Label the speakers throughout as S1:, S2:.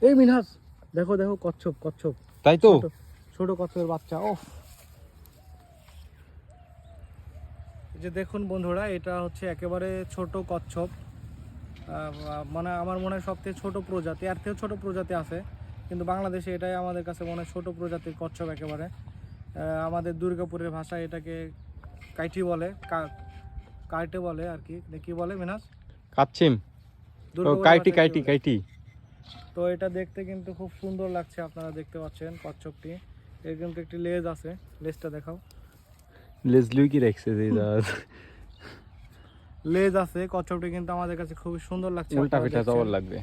S1: এই মিনহাস দেখো দেখো কচ্ছপ কচ্ছপ।
S2: তাই তো?
S1: ছোট- কচ্ছপের বাচ্চা ও যে দেখুন বন্ধুরা এটা হচ্ছে একেবারে ছোট কচ্ছপ। মানে আমার মনে হয় সবথেকে ছোট প্রজাতি আর থেকেও ছোট প্রজাতি আছে। কিন্তু বাংলাদেশে এটাই আমাদের কাছে মনে হয় ছোট প্রজাতির কচ্ছপ একেবারে। আমাদের দুর্গাপুরের ভাষায় এটাকে কাইটি বলে কাইটে বলে আর কি। কি বলে মিনাস
S2: কাচ্ছিম। কাইটি কাইটি কাইটি।
S1: তো এটা দেখতে কিন্তু খুব সুন্দর লাগছে আপনারা দেখতে পাচ্ছেন কচ্ছপটি। এর কিন্তু একটি লেজ আছে লেজটা দেখাও।
S2: লেজলুই কি রাখছে যে
S1: লেজ আছে কচ্ছপটি কিন্তু আমাদের কাছে খুবই সুন্দর লাগছে
S2: উল্টা পিঠা। জবর লাগবে।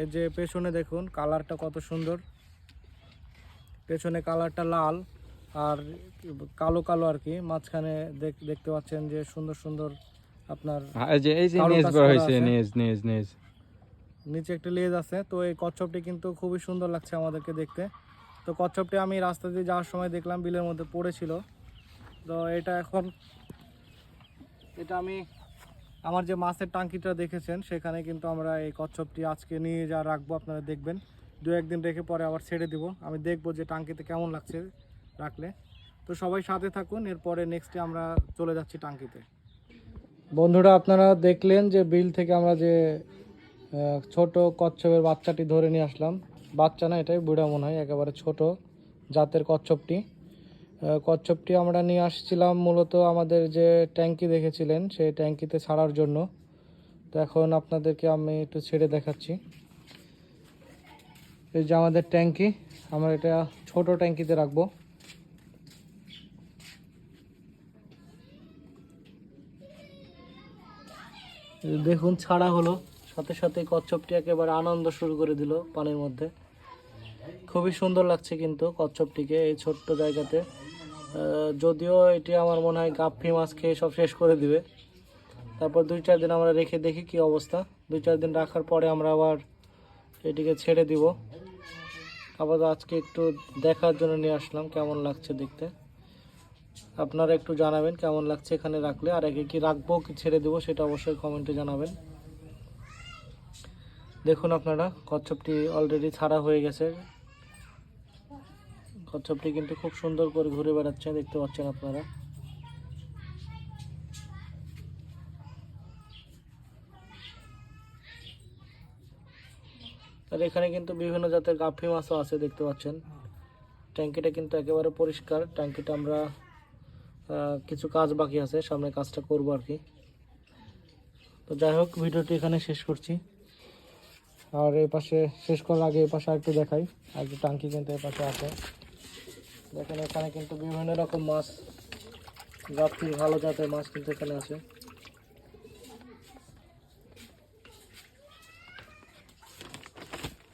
S1: এই যে পেছনে দেখুন কালারটা কত সুন্দর। পেছনে কালারটা লাল আর কালো কালো আর কি মাঝখানে দেখ- দেখতে পাচ্ছেন যে সুন্দর সুন্দর আপনার
S2: হ্যাঁ, এই যে এই যে নেজ হয়েছে নেজ নেজ নেজ
S1: নিচে একটা লেজ আছে, তো এই কচ্ছপটি কিন্তু খুবই সুন্দর লাগছে আমাদেরকে দেখতে। তো কচ্ছপটি আমি রাস্তা দিয়ে যাওয়ার সময় দেখলাম বিলের মধ্যে পড়েছিল। তো এটা এখন, এটা আমি আমার যে মাছের টাঙ্কিটা দেখেছেন, সেখানে কিন্তু আমরা এই কচ্ছপটি আজকে নিয়ে যা রাখব, আপনারা দেখবেন। দু একদিন রেখে পরে আবার ছেড়ে দিব। আমি দেখব যে টাঙ্কিতে কেমন লাগছে রাখলে। তো সবাই সাথে থাকুন, এরপরে নেক্সটে আমরা চলে যাচ্ছি টাঙ্কিতে। বন্ধুরা, আপনারা দেখলেন যে বিল থেকে আমরা যে ছোট কচ্ছপের বাচ্চাটি ধরে নিয়ে আসলাম। বাচ্চা না, এটাই বুড়া মনে হয়, একেবারে ছোট জাতের কচ্ছপটি। কচ্ছপটি আমরা নিয়ে আসছিলাম মূলত আমাদের যে ট্যাঙ্কি দেখেছিলেন, সেই ট্যাঙ্কিতে ছাড়ার জন্য। তো এখন আপনাদেরকে আমি একটু ছেড়ে দেখাচ্ছি। এই যে আমাদের ট্যাঙ্কি, আমরা এটা ছোট ট্যাঙ্কিতে রাখব। দেখুন, ছাড়া হলো। সাথে সাথে কচ্ছপটি একেবারে আনন্দ শুরু করে দিল পানির মধ্যে। খুবই সুন্দর লাগছে কিন্তু কচ্ছপটিকে এই ছোট্ট জায়গাতে। যদিও এটি আমার মনে হয় গাপ্পি মাছ খেয়ে সব শেষ করে দিবে। তারপর দুই চার দিন আমরা রেখে দেখি কি অবস্থা। দুই চার দিন রাখার পরে আমরা আবার এটিকে ছেড়ে দিব। আবার আজকে একটু দেখার জন্য নিয়ে আসলাম কেমন লাগছে দেখতে। আপনারা একটু জানাবেন কেমন লাগছে এখানে রাখলে। আর একে কি রাখব, কি ছেড়ে দেবো সেটা অবশ্যই কমেন্টে জানাবেন। দেখুন আপনারা, কচ্ছপটি অলরেডি ছাড়া হয়ে গেছে। কচ্ছপটি কিন্তু খুব সুন্দর করে ঘুরে বেড়াচ্ছে, দেখতে পাচ্ছেন আপনারা। আর এখানে কিন্তু বিভিন্ন জাতের গাফি মাছও আছে, দেখতে পাচ্ছেন। ট্যাঙ্কিটা কিন্তু একেবারে পরিষ্কার। ট্যাঙ্কিটা আমরা কিছু কাজ বাকি আছে, সামনে কাজটা করব আর কি। তো যাই হোক, ভিডিওটি এখানে শেষ করছি। আর এই পাশে শেষ করার আগে এই পাশে একটু দেখাই। আর একটু টাঙ্কি কিন্তু এই পাশে আছে। দেখেন, এখানে কিন্তু বিভিন্ন রকম মাছ গাপ্পি ভালো জাতের মাছ কিন্তু এখানে আছে।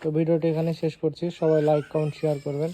S1: তো ভিডিওটি এখানে শেষ করছি। সবাই লাইক কমেন্ট শেয়ার করবেন।